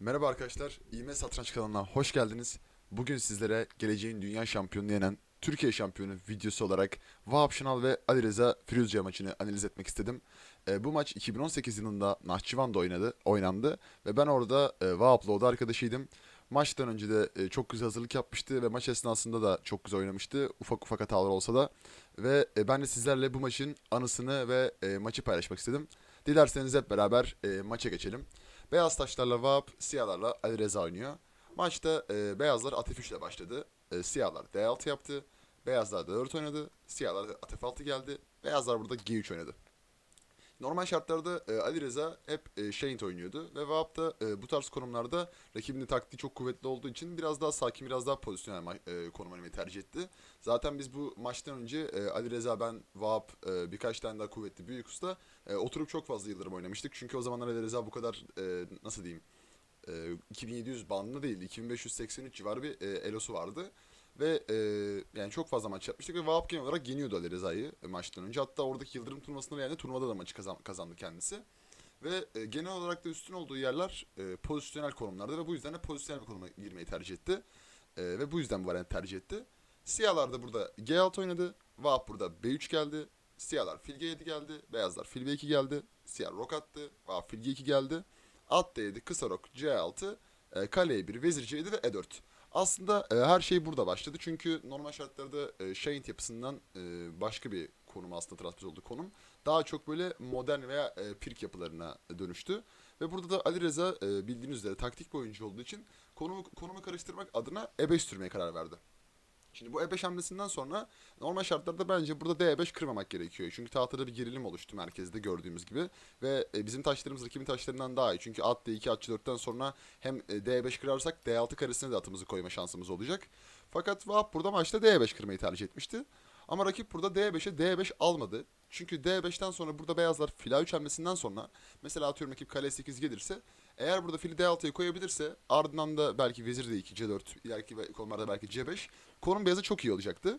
Merhaba arkadaşlar, İğme Satranç kanalına hoş geldiniz. Bugün sizlere geleceğin dünya şampiyonunu yenen Türkiye şampiyonu videosu olarak Vahap Şınal ve Ali Reza Firuzca maçını analiz etmek istedim. E, bu maç 2018 yılında Nahçıvan'da oynadı, oynandı ve ben orada e, Vahap'la oda arkadaşıydım. Maçtan önce de e, çok güzel hazırlık yapmıştı ve maç esnasında da çok güzel oynamıştı. Ufak ufak hatalar olsa da. Ve e, ben de sizlerle bu maçın anısını ve e, maçı paylaşmak istedim. Dilerseniz hep beraber e, maça geçelim. Beyaz taşlarla Vahap, siyahlarla Ali Reza oynuyor. Maçta e, beyazlar Atif 3 ile başladı. E, siyahlar D6 yaptı. Beyazlar D4 oynadı. Siyahlar Atif 6 geldi. Beyazlar burada G3 oynadı. Normal şartlarda e, Ali Reza hep e, Shane oynuyordu ve Vahap da e, bu tarz konumlarda rakibinin taktiği çok kuvvetli olduğu için biraz daha sakin, biraz daha pozisyonel e, konum oynamayı tercih etti. Zaten biz bu maçtan önce e, Ali Reza, ben, Vahap e, birkaç tane daha kuvvetli büyük usta e, oturup çok fazla yıldırım oynamıştık. Çünkü o zamanlar Ali Reza bu kadar e, nasıl diyeyim e, 2700 bandında değildi. 2583 civarı bir e, elosu vardı. Ve e, yani çok fazla maç yapmıştık ve Vahap genel olarak yeniyordu Ali Reza'yı e, maçtan önce. Hatta oradaki Yıldırım turnuvasında yani turnuvada da maçı kazan, kazandı kendisi. Ve e, genel olarak da üstün olduğu yerler e, pozisyonel konumlarda ve bu yüzden de pozisyonel bir konuma girmeyi tercih etti. E, ve bu yüzden bu variantı tercih etti. Siyahlar da burada G6 oynadı. Vahap burada B3 geldi. Siyahlar fil G7 geldi. Beyazlar fil B2 geldi. Siyah rok attı. Vahap fil G2 geldi. At D7, kısa rok C6, e, kale E1, vezir C7 ve E4. Aslında e, her şey burada başladı. Çünkü normal şartlarda e, Shahint yapısından e, başka bir konum aslında transfer olduğu konum. Daha çok böyle modern veya e, pirk yapılarına dönüştü. Ve burada da Ali Reza e, bildiğiniz üzere taktik bir oyuncu olduğu için konumu, konumu karıştırmak adına E5 sürmeye karar verdi. Şimdi bu E5 hamlesinden sonra normal şartlarda bence burada D5 kırmamak gerekiyor. Çünkü tahtada bir gerilim oluştu merkezde gördüğümüz gibi. Ve e, bizim taşlarımız rakibin taşlarından daha iyi. Çünkü at D2, at C4'ten sonra hem e, D5 kırarsak D6 karesine de atımızı koyma şansımız olacak. Fakat Vahap burada maçta D5 kırmayı tercih etmişti. Ama rakip burada D5'e D5 almadı. Çünkü D5'ten sonra burada beyazlar fil A3 hamlesinden sonra mesela atıyorum rakip kale 8 gelirse eğer burada fili D6'ya koyabilirse ardından da belki vezir D2, C4 ileriki konularda belki C5 konum beyazı çok iyi olacaktı.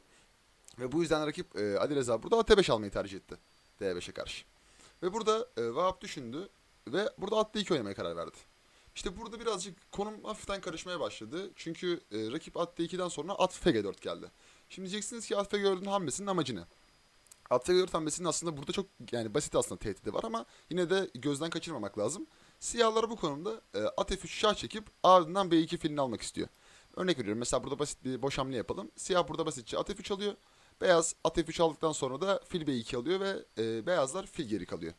Ve bu yüzden rakip e, Ali Reza burada at 5 almayı tercih etti. D5'e karşı. Ve burada e, Vahap düşündü ve burada at D2 oynamaya karar verdi. İşte burada birazcık konum hafiften karışmaya başladı. Çünkü e, rakip at D2'den sonra at FG4 geldi. Şimdi diyeceksiniz ki at FG4'ün hamlesinin amacı ne? At FG4 hamlesinin aslında burada çok yani basit aslında tehdidi var ama yine de gözden kaçırmamak lazım. Siyahlar bu konumda e, at F3 şah çekip ardından B2 filini almak istiyor. Örnek veriyorum mesela burada basit bir boş hamle yapalım. Siyah burada basitçe at F3 alıyor. Beyaz at F3 aldıktan sonra da fil B2 alıyor ve e, beyazlar fil geri kalıyor.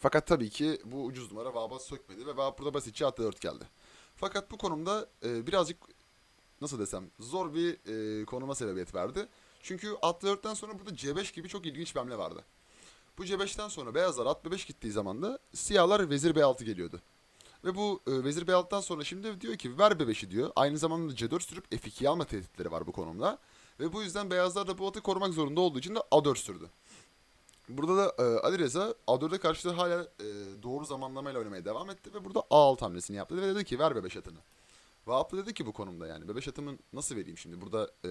Fakat tabii ki bu ucuz numara Vahap'a sökmedi ve Vahap burada basitçe at 4 geldi. Fakat bu konumda e, birazcık nasıl desem zor bir e, konuma sebebiyet verdi. Çünkü at 4'ten sonra burada C5 gibi çok ilginç bir hamle vardı. Bu C5'ten sonra beyazlar at B5 gittiği zaman da siyahlar vezir B6 geliyordu. Ve bu e, vezir B6'dan sonra şimdi diyor ki ver B5'i diyor. Aynı zamanda C4 sürüp F2'yi alma tehditleri var bu konumda. Ve bu yüzden beyazlar da bu atı korumak zorunda olduğu için de A4 sürdü. Burada da e, Ali Reza A4'e karşı hala e, doğru zamanlamayla oynamaya devam etti ve burada A6 hamlesini yaptı ve dedi ki ver B5 atını. Vahap da dedi ki bu konumda yani B5 atımı nasıl vereyim şimdi burada e,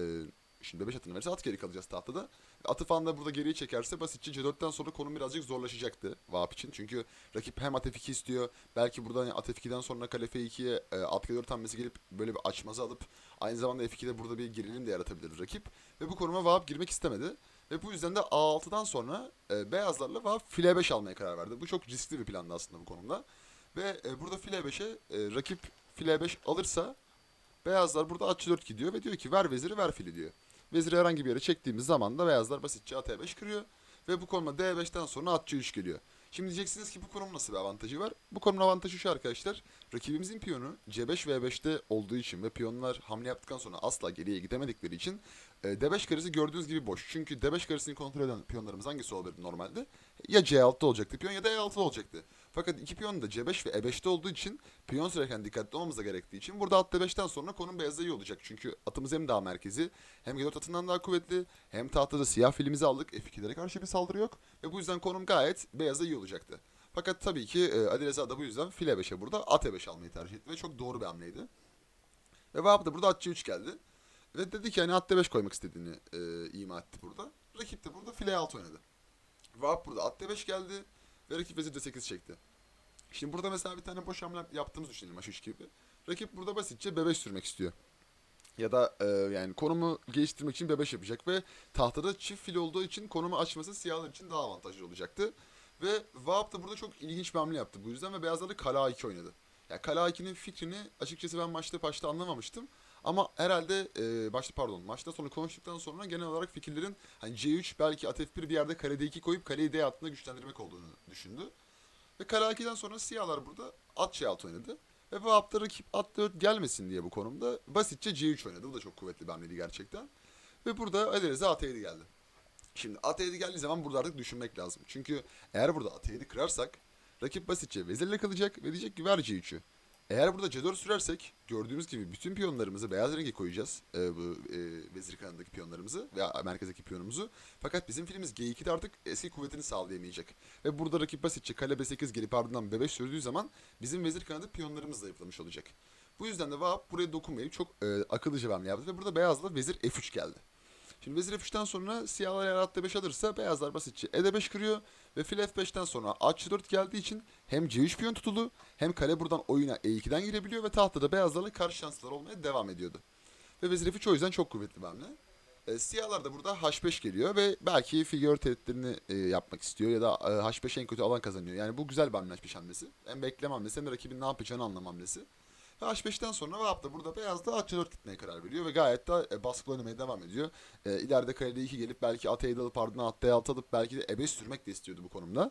şimdi B5 atını verirse at geri kalacağız tahtada. Atı falan da burada geriye çekerse basitçe C4'ten sonra konum birazcık zorlaşacaktı Vahap için. Çünkü rakip hem at F2 istiyor. Belki buradan hani at F2'den sonra kale F2'ye e, at G4 hamlesi gelip böyle bir açmazı alıp aynı zamanda F2'de burada bir gerilim de yaratabilir rakip. Ve bu konuma Vahap girmek istemedi. Ve bu yüzden de A6'dan sonra e, beyazlarla Vahap file 5 almaya karar verdi. Bu çok riskli bir plandı aslında bu konumda. Ve e, burada file 5'e e, rakip file 5 alırsa beyazlar burada at 4 gidiyor ve diyor ki ver veziri ver fili diyor. Veziri herhangi bir yere çektiğimiz zaman da beyazlar basitçe at E5 kırıyor. Ve bu konuma D5'ten sonra at C3 geliyor. Şimdi diyeceksiniz ki bu konum nasıl bir avantajı var? Bu konumun avantajı şu arkadaşlar. Rakibimizin piyonu C5 ve E5'te olduğu için ve piyonlar hamle yaptıktan sonra asla geriye gidemedikleri için e, D5 karesi gördüğünüz gibi boş. Çünkü D5 karesini kontrol eden piyonlarımız hangisi olabilir normalde? Ya C6'da olacaktı piyon ya da E6'da olacaktı. Fakat iki piyon da C5 ve E5'te olduğu için piyon sürerken dikkatli olmamız gerektiği için burada at D5'ten sonra konum beyazda iyi olacak. Çünkü atımız hem daha merkezi hem G4 atından daha kuvvetli hem tahtada siyah filimizi aldık. F2'lere karşı bir saldırı yok ve bu yüzden konum gayet beyazda iyi olacaktı. Fakat tabii ki e, Ali Reza da bu yüzden file 5'e burada at E5 almayı tercih etti ve çok doğru bir hamleydi. Ve Vahap da burada at C3 geldi. Ve dedi ki hani at D5 koymak istediğini e, ima etti burada. Rakip de burada file 6 oynadı. Vahap burada at D5 geldi ve rakip vezir D8 çekti. Şimdi burada mesela bir tane boş hamle yaptığımızı düşünelim H3 gibi. Rakip burada basitçe B5 sürmek istiyor. Ya da e, yani konumu geliştirmek için B5 yapacak ve tahtada çift fil olduğu için konumu açması siyahlar için daha avantajlı olacaktı. Ve Vahap da burada çok ilginç bir hamle yaptı bu yüzden ve beyazlar da kale A2 oynadı. Yani kale A2'nin fikrini açıkçası ben maçta başta anlamamıştım. Ama herhalde e, başta pardon maçta sonra konuştuktan sonra genel olarak fikirlerin hani C3 belki at F1 bir yerde kale D2 koyup kaleyi D altında güçlendirmek olduğunu düşündü. Ve kale A2'den sonra siyahlar burada at C6 oynadı. Ve bu hafta rakip at 4 gelmesin diye bu konumda basitçe C3 oynadı. Bu da çok kuvvetli bir hamleydi gerçekten. Ve burada Alireza at 7 geldi. Şimdi at 7 geldiği zaman burada artık düşünmek lazım. Çünkü eğer burada at 7 kırarsak rakip basitçe vezirle kalacak ve diyecek ki ver C3'ü. Eğer burada C4 sürersek gördüğümüz gibi bütün piyonlarımızı beyaz renge koyacağız. Ee, bu e, vezir kanadındaki piyonlarımızı veya merkezdeki piyonumuzu. Fakat bizim filimiz G2'de artık eski kuvvetini sağlayamayacak. Ve burada rakip basitçe kale B8 gelip ardından B5 sürdüğü zaman bizim vezir kanadı piyonlarımız zayıflamış olacak. Bu yüzden de Vahap buraya dokunmayıp çok e, akıllıca bir hamle yaptı ve burada beyazla vezir F3 geldi. Şimdi vezir F3'ten sonra siyahlar eğer at D5 alırsa beyazlar basitçe E D5 kırıyor ve fil F5'ten sonra at C4 geldiği için hem C3 piyon tutulu hem kale buradan oyuna E2'den girebiliyor ve tahtada beyazlarla karşı şanslar olmaya devam ediyordu. Ve vezir F3 o yüzden çok kuvvetli bir hamle. E, siyahlar da burada H5 geliyor ve belki figür tehditlerini e, yapmak istiyor ya da e, H5 en kötü alan kazanıyor. Yani bu güzel bir hamle H5 hamlesi. Hem bekleme hamlesi hem de rakibin ne yapacağını anlam hamlesi. Ve H5'ten sonra Vahap da burada beyaz da at C4 gitmeye karar veriyor ve gayet de e, baskılı oynamaya devam ediyor. E, ileride kale D2 gelip belki at E7 alıp ardından at D6 alıp belki de E5 sürmek de istiyordu bu konumda.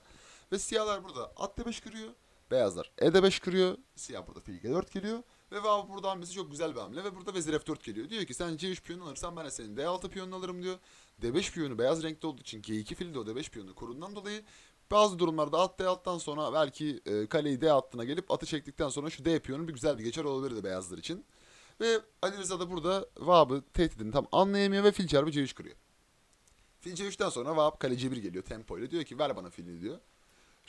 Ve siyahlar burada at D5 kırıyor. Beyazlar E D5 kırıyor. Siyah burada fil G4 geliyor. Ve Vahap burada hamlesi çok güzel bir hamle ve burada vezir F4 geliyor. Diyor ki sen C3 piyonu alırsan ben de senin D6 piyonunu alırım diyor. D5 piyonu beyaz renkte olduğu için G2 fili de o D5 piyonu koruduğundan dolayı bazı durumlarda at D6'dan sonra belki e, kaleyi D hattına gelip atı çektikten sonra şu D piyonu bir güzel bir geçer olabilirdi beyazlar için. Ve Ali Rıza da burada Vahap'ı tehdidini tam anlayamıyor ve fil çarpı C3 kırıyor. Fil C3'ten sonra Vahap kale C1 geliyor tempo ile diyor ki ver bana filini diyor.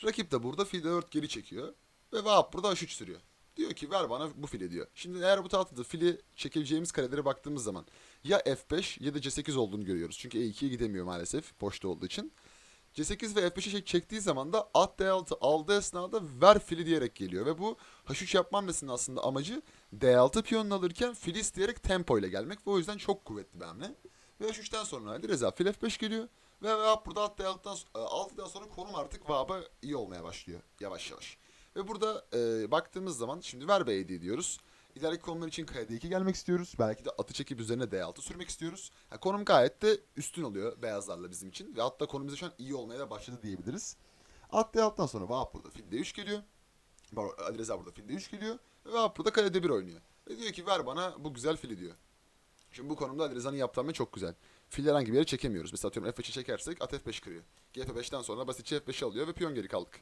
Rakip de burada fil D4 geri çekiyor ve Vahap burada H3 sürüyor. Diyor ki ver bana bu fili diyor. Şimdi eğer bu tahtada fili çekebileceğimiz karelere baktığımız zaman ya F5 ya da C8 olduğunu görüyoruz. Çünkü E2'ye gidemiyor maalesef boşta olduğu için. C8 ve F5'e çek- çektiği zaman da at D6 aldığı esnada ver fili diyerek geliyor. Ve bu H3 yapma hamlesinin aslında amacı D6 piyonunu alırken fili isteyerek tempo ile gelmek. Ve o yüzden çok kuvvetli bir hamle. Ve H3'ten sonra Ali Reza fil F5 geliyor. Ve Vahap burada at D6'dan, 6'dan sonra konum artık Vahap'a iyi olmaya başlıyor yavaş yavaş. Ve burada e, baktığımız zaman şimdi ver B7 diyoruz. İleriki konumlar için kaya D2 gelmek istiyoruz. Belki de atı çekip üzerine D6 sürmek istiyoruz. Yani konum gayet de üstün oluyor beyazlarla bizim için. Ve hatta konumuz şu an iyi olmaya da başladı diyebiliriz. At D6'dan sonra Vahap burada fil D3 geliyor. Pardon, Ali Reza burada fil D3 geliyor. Ve Vahap burada kale D1 oynuyor. Ve diyor ki ver bana bu güzel fili diyor. Şimdi bu konumda Ali Reza'nın çok güzel. Fili herhangi bir yere çekemiyoruz. Mesela atıyorum F5'i çekersek at F5 kırıyor. GF5'ten sonra basitçe F5'i alıyor ve piyon geri kaldık.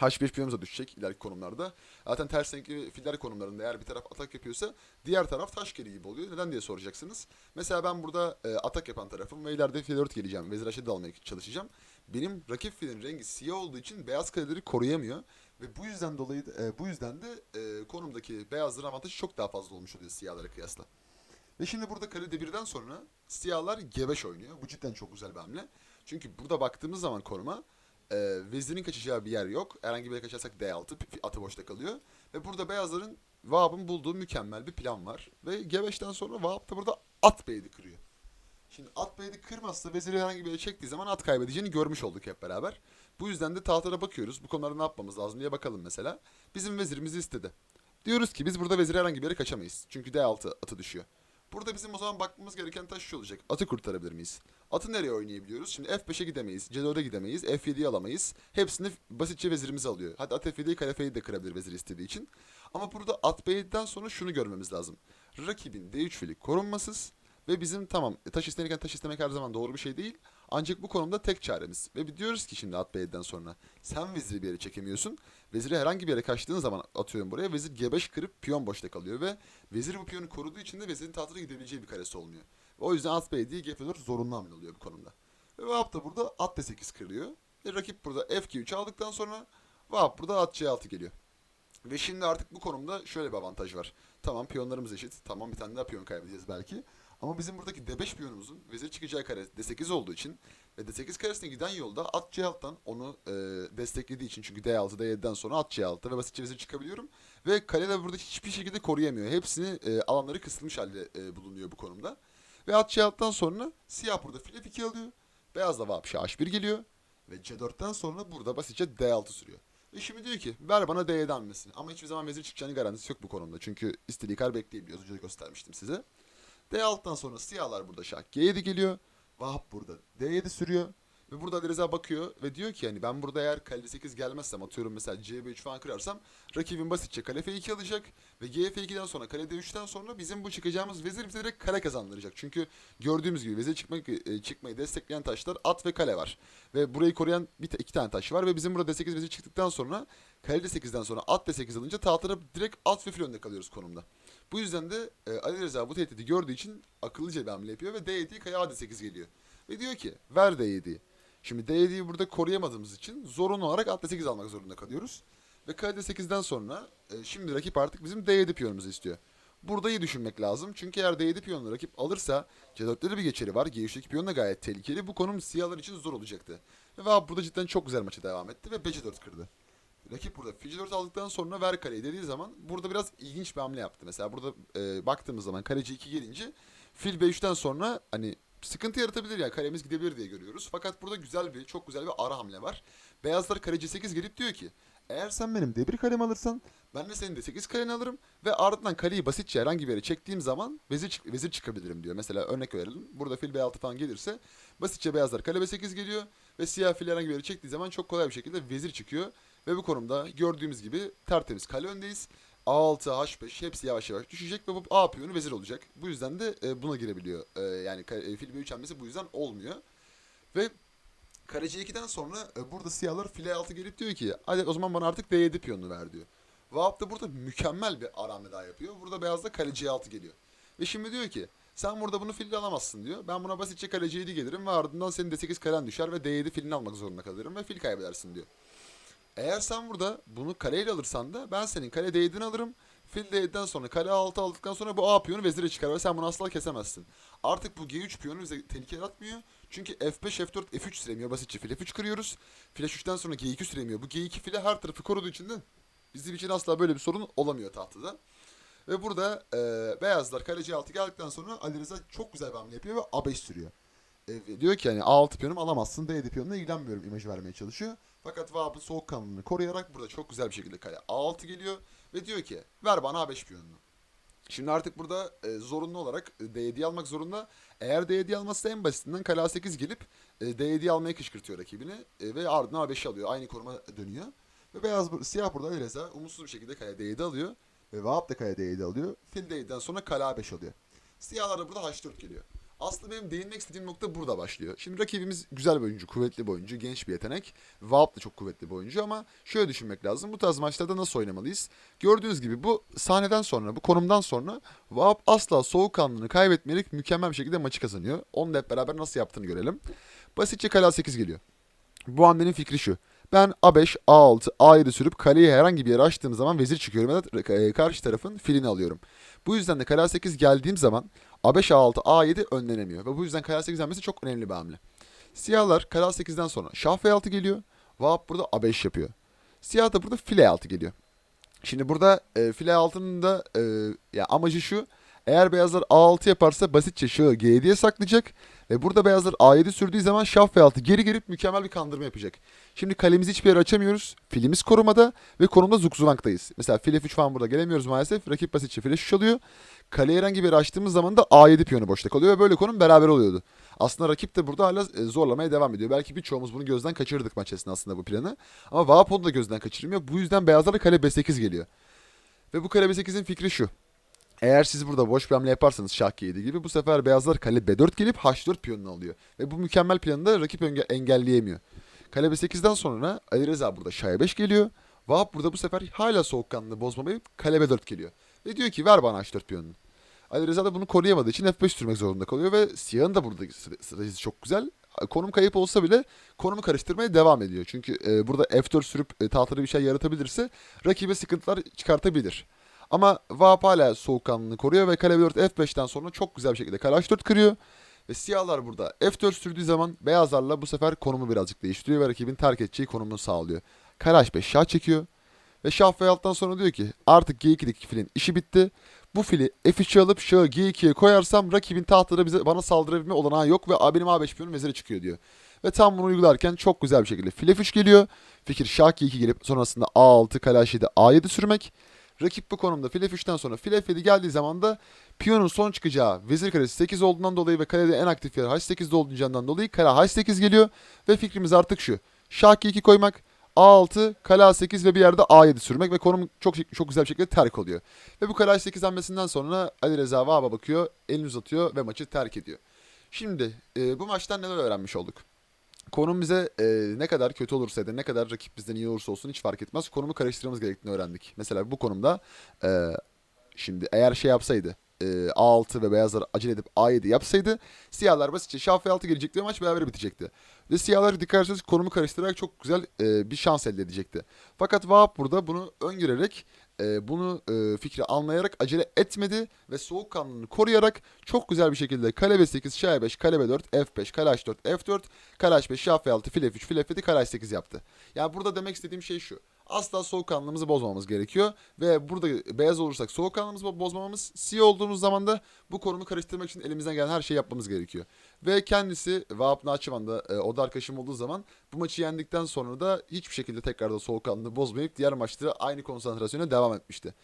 H1 piyonumuza düşecek ileriki konumlarda. Zaten ters renkli filler konumlarında eğer bir taraf atak yapıyorsa diğer taraf taş geri gibi oluyor. Neden diye soracaksınız. Mesela ben burada e, atak yapan tarafım ve ileride fil 4 geleceğim. Vezir H7 almaya çalışacağım. Benim rakip filin rengi siyah olduğu için beyaz kaleleri koruyamıyor. Ve bu yüzden dolayı e, bu yüzden de e, konumdaki beyazların avantajı çok daha fazla olmuş oluyor siyahlara kıyasla. Ve şimdi burada kale D1'den sonra siyahlar G5 oynuyor. Bu cidden çok güzel bir hamle. Çünkü burada baktığımız zaman konuma e, vezirin kaçacağı bir yer yok. Herhangi bir yere kaçarsak D6 pi- atı boşta kalıyor. Ve burada beyazların Vahap'ın bulduğu mükemmel bir plan var. Ve G5'ten sonra Vahap da burada at B'yi kırıyor. Şimdi at B'yi kırmazsa veziri herhangi bir yere çektiği zaman at kaybedeceğini görmüş olduk hep beraber. Bu yüzden de tahtada bakıyoruz. Bu konularda ne yapmamız lazım diye bakalım mesela. Bizim vezirimizi istedi. Diyoruz ki biz burada veziri herhangi bir yere kaçamayız. Çünkü D6 atı düşüyor. Burada bizim o zaman bakmamız gereken taş şu olacak. Atı kurtarabilir miyiz? Atı nereye oynayabiliyoruz? Şimdi F5'e gidemeyiz. C4'e gidemeyiz. F7'yi alamayız. Hepsini basitçe vezirimiz alıyor. Hadi at F7'yi kale F7 de kırabilir vezir istediği için. Ama burada at B7'den sonra şunu görmemiz lazım. Rakibin D3 fili korunmasız ve bizim tamam taş istenirken taş istemek her zaman doğru bir şey değil. Ancak bu konumda tek çaremiz. Ve diyoruz ki şimdi at B7'den sonra sen veziri bir yere çekemiyorsun. Veziri herhangi bir yere kaçtığın zaman atıyorum buraya vezir G5 kırıp piyon boşta kalıyor ve vezir bu piyonu koruduğu için de vezirin tahtada gidebileceği bir karesi olmuyor. O yüzden at B7'yi G4 zorunlu hamle oluyor bu konumda. Ve Vahap da burada at D8 kırılıyor. Ve rakip burada F2 aldıktan sonra Vahap burada at C6 geliyor. Ve şimdi artık bu konumda şöyle bir avantaj var. Tamam piyonlarımız eşit. Tamam bir tane daha piyon kaybedeceğiz belki. Ama bizim buradaki D5 piyonumuzun vezir çıkacağı kare D8 olduğu için ve D8 karesine giden yolda at C6'dan onu e, desteklediği için çünkü D6 D7'den sonra at C6 ve basitçe vezir çıkabiliyorum. Ve kale de burada hiçbir şekilde koruyamıyor. Hepsini e, alanları kısılmış halde e, bulunuyor bu konumda. Ve at C6'dan sonra siyah burada file 2 alıyor. Beyaz da vapşi H1 geliyor. Ve C4'ten sonra burada basitçe D6 sürüyor. Ve şimdi diyor ki ver bana D7 hamlesini. Ama hiçbir zaman vezir çıkacağını garantisi yok bu konumda. Çünkü istediği kar bekleyebiliyoruz. Önce de göstermiştim size. D6'dan sonra siyahlar burada şah G7 geliyor. Vahap burada D7 sürüyor. Ve burada Reza bakıyor ve diyor ki hani ben burada eğer kale 8 gelmezsem atıyorum mesela CB3 falan kırarsam rakibim basitçe kale F2 alacak ve GF2'den sonra kale D3'ten sonra bizim bu çıkacağımız vezir bize direkt kale kazandıracak. Çünkü gördüğümüz gibi vezir çıkmak, e, çıkmayı destekleyen taşlar at ve kale var. Ve burayı koruyan bir, iki tane taş var ve bizim burada D8 vezir çıktıktan sonra kale D8'den sonra at D8 alınca tahtlara direkt at ve fil önünde kalıyoruz konumda. Bu yüzden de e, Ali Reza bu tehdidi gördüğü için akıllıca bir hamle yapıyor ve D7'yi kaya A8 geliyor. Ve diyor ki ver D7'yi. Şimdi D7'yi burada koruyamadığımız için zorunlu olarak at D8 almak zorunda kalıyoruz. Ve kale D8'den sonra e, şimdi rakip artık bizim D7 piyonumuzu istiyor. Burada iyi düşünmek lazım. Çünkü eğer D7 piyonunu rakip alırsa C4'te de bir geçeri var. G3'teki piyon da gayet tehlikeli. Bu konum siyahlar için zor olacaktı. Ve burada cidden çok güzel maçı devam etti ve B4 kırdı. Rakip burada fil 4 aldıktan sonra ver kaleyi dediği zaman burada biraz ilginç bir hamle yaptı. Mesela burada e, baktığımız zaman kaleci 2 gelince fil B3'ten sonra hani sıkıntı yaratabilir ya kalemiz gidebilir diye görüyoruz. Fakat burada güzel bir çok güzel bir ara hamle var. Beyazlar kale C8 gelip diyor ki eğer sen benim D1 kalemi alırsan ben de senin D8 kaleni alırım ve ardından kaleyi basitçe herhangi bir yere çektiğim zaman vezir, vezir çıkabilirim diyor. Mesela örnek verelim. Burada fil B6 falan gelirse basitçe beyazlar kale B8 geliyor ve siyah fil herhangi bir yere çektiği zaman çok kolay bir şekilde vezir çıkıyor. Ve bu konumda gördüğümüz gibi tertemiz kale öndeyiz. A6, H5 hepsi yavaş yavaş düşecek ve bu A piyonu vezir olacak. Bu yüzden de e, buna girebiliyor. E, yani e, fil B3 hamlesi bu yüzden olmuyor. Ve kare C2'den sonra e, burada siyahlar file 6 gelip diyor ki hadi o zaman bana artık D7 piyonunu ver diyor. Vahap da burada mükemmel bir ara hamle daha yapıyor. Burada beyaz da kale C6 geliyor. Ve şimdi diyor ki sen burada bunu filini alamazsın diyor. Ben buna basitçe kale C7 gelirim ve ardından senin D8 kalen düşer ve D7 filini almak zorunda kalırım ve fil kaybedersin diyor. Eğer sen burada bunu kareyle alırsan da ben senin kale D7'ni alırım. Fil D7'den sonra kale 6 aldıktan sonra bu A piyonu vezire çıkar ve sen bunu asla kesemezsin. Artık bu G3 piyonu bize tehlike yaratmıyor. Çünkü F5, F4, F3 süremiyor. Basitçe fil F3 kırıyoruz. Fil H3'ten sonra G2 süremiyor. Bu G2 file her tarafı koruduğu için de bizim için asla böyle bir sorun olamıyor tahtada. Ve burada e, beyazlar kale C6 geldikten sonra Ali Rıza çok güzel bir hamle yapıyor ve A5 sürüyor. E, diyor ki hani A6 piyonumu alamazsın. D7 piyonuna ilgilenmiyorum imajı vermeye çalışıyor. Fakat Vahap'ın soğukkanlılığını koruyarak burada çok güzel bir şekilde kale A6 geliyor. Ve diyor ki ver bana A5 piyonunu. Şimdi artık burada e, zorunlu olarak e, D7'yi almak zorunda. Eğer D7'yi almazsa en basitinden kale A8 gelip e, D7'yi almaya kışkırtıyor rakibini. E, ve ardından A5'i alıyor. Aynı koruma dönüyor. Ve beyaz siyah burada Reza umutsuz bir şekilde kale D7 alıyor. Ve Vahap da kale D7 alıyor. Fil D7'den sonra kale A5 alıyor. Siyahlar da burada H4 geliyor. Aslında benim değinmek istediğim nokta burada başlıyor. Şimdi rakibimiz güzel bir oyuncu, kuvvetli bir oyuncu, genç bir yetenek. Vahap da çok kuvvetli bir oyuncu ama şöyle düşünmek lazım. Bu tarz maçlarda nasıl oynamalıyız? Gördüğünüz gibi bu sahneden sonra, bu konumdan sonra Vahap asla soğukkanlılığını kaybetmeyerek mükemmel bir şekilde maçı kazanıyor. Onu da hep beraber nasıl yaptığını görelim. Basitçe kale A8 geliyor. Bu hamlenin fikri şu. Ben A5, A6, A7 sürüp kaleyi herhangi bir yere açtığım zaman vezir çıkıyorum ya da e, karşı tarafın filini alıyorum. Bu yüzden de kale A8 geldiğim zaman A5, A6, A7 önlenemiyor. Ve bu yüzden kale A8 hamlesi çok önemli bir hamle. Siyahlar kale A8'den sonra şah F6 geliyor. Vahap burada A5 yapıyor. Siyah da burada file 6 geliyor. Şimdi burada e, file 6'nın da e, ya amacı şu. Eğer beyazlar A6 yaparsa basitçe şahı G7'ye saklayacak. Ve burada beyazlar A7 sürdüğü zaman şah F6 geri gelip mükemmel bir kandırma yapacak. Şimdi kalemizi hiçbir yere açamıyoruz. Filimiz korumada ve konumda zugzuvang'dayız. Mesela file F3 falan burada gelemiyoruz maalesef. Rakip basitçe file 3 alıyor. Kaleye herhangi bir açtığımız zaman da A7 piyonu boşta kalıyor ve böyle konum beraber oluyordu. Aslında rakip de burada hala e, zorlamaya devam ediyor. Belki birçoğumuz bunu gözden kaçırdık maç esnasında bu planı. Ama Vahap onu da gözden kaçırmıyor. Bu yüzden beyazlara kale B8 geliyor. Ve bu kale B8'in fikri şu. Eğer siz burada boş bir hamle yaparsanız şah G7 gibi bu sefer beyazlar kale B4 gelip H4 piyonunu alıyor. Ve bu mükemmel planı da rakip enge- engelleyemiyor. Kale B8'den sonra Ali Reza burada şah 5 geliyor. Vahap burada bu sefer hala soğukkanlı bozmamayı kale B4 geliyor. Ve diyor ki ver bana H4 piyonunu. Ali Reza da bunu koruyamadığı için F5 sürmek zorunda kalıyor ve siyahın da burada stratejisi çok güzel. Konum kayıp olsa bile konumu karıştırmaya devam ediyor. Çünkü e, burada F4 sürüp e, tahtada bir şey yaratabilirse rakibe sıkıntılar çıkartabilir. Ama Vahap hala soğukkanlılığını koruyor ve kale 4 F5'ten sonra çok güzel bir şekilde kale H4 kırıyor. Ve siyahlar burada F4 sürdüğü zaman beyazlarla bu sefer konumu birazcık değiştiriyor ve rakibin terk edeceği konumunu sağlıyor. Kale H5 şah çekiyor. Ve şah F6'dan sonra diyor ki artık G2'deki filin işi bitti. Bu fili F3'e alıp şahı G2'ye koyarsam rakibin tahtları bize bana saldırabilme olanağı yok ve benim A5 piyonum vezire çıkıyor diyor. Ve tam bunu uygularken çok güzel bir şekilde fil F3 geliyor. Fikir şah G2 gelip sonrasında A6 kale H7 A7 sürmek. Rakip bu konumda fil F3'ten sonra fil F7 geldiği zaman da piyonun son çıkacağı vezir karesi 8 olduğundan dolayı ve kalede en aktif yer H8'de olduğundan dolayı kale H8 geliyor. Ve fikrimiz artık şu. Şah G2 koymak, A6, kale A8 ve bir yerde A7 sürmek ve konum çok çok güzel bir şekilde terk oluyor. Ve bu kale A8 hamlesinden sonra Ali Reza Vahap'a bakıyor, elini uzatıyor ve maçı terk ediyor. Şimdi e, bu maçtan neler öğrenmiş olduk? Konum bize e, ne kadar kötü olursa da ne kadar rakip bizden iyi olursa olsun hiç fark etmez. Konumu karıştırmamız gerektiğini öğrendik. Mesela bu konumda e, şimdi eğer şey yapsaydı e, A6 ve beyazlar acele edip A7 yapsaydı siyahlar basitçe şah F6 gelecekti ve maç beraber bitecekti. Ve siyahlar dikkat ederseniz konumu karıştırarak çok güzel e, bir şans elde edecekti. Fakat Vahap burada bunu öngörerek e, bunu e, fikri anlayarak acele etmedi ve soğukkanlılığını koruyarak çok güzel bir şekilde kale B8, şah E5, kale B4, F5, kale H4, F4, kale H5, şah F6, fil F3, fil F7, kale H8 yaptı. Yani burada demek istediğim şey şu. Asla soğukkanlılığımızı bozmamamız gerekiyor ve burada beyaz olursak soğukkanlılığımızı bozmamamız, siyah olduğumuz zaman da bu konumu karıştırmak için elimizden gelen her şeyi yapmamız gerekiyor. Ve kendisi Vahap Naçıvan da e, oda arkadaşım olduğu zaman bu maçı yendikten sonra da hiçbir şekilde tekrardan soğukkanlılığı bozmayıp diğer maçta aynı konsantrasyona devam etmişti.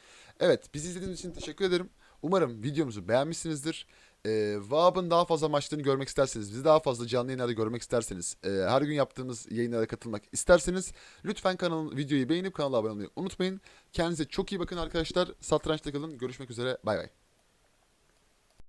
Evet bizi izlediğiniz için teşekkür ederim. Umarım videomuzu beğenmişsinizdir. Ee, Vahap'ın daha fazla maçlarını görmek isterseniz, bizi daha fazla canlı yayınlarda görmek isterseniz, e, her gün yaptığımız yayınlara katılmak isterseniz lütfen kanalın videoyu beğenip kanala abone olmayı unutmayın. Kendinize çok iyi bakın arkadaşlar. Satrançta kalın. Görüşmek üzere. Bay bay.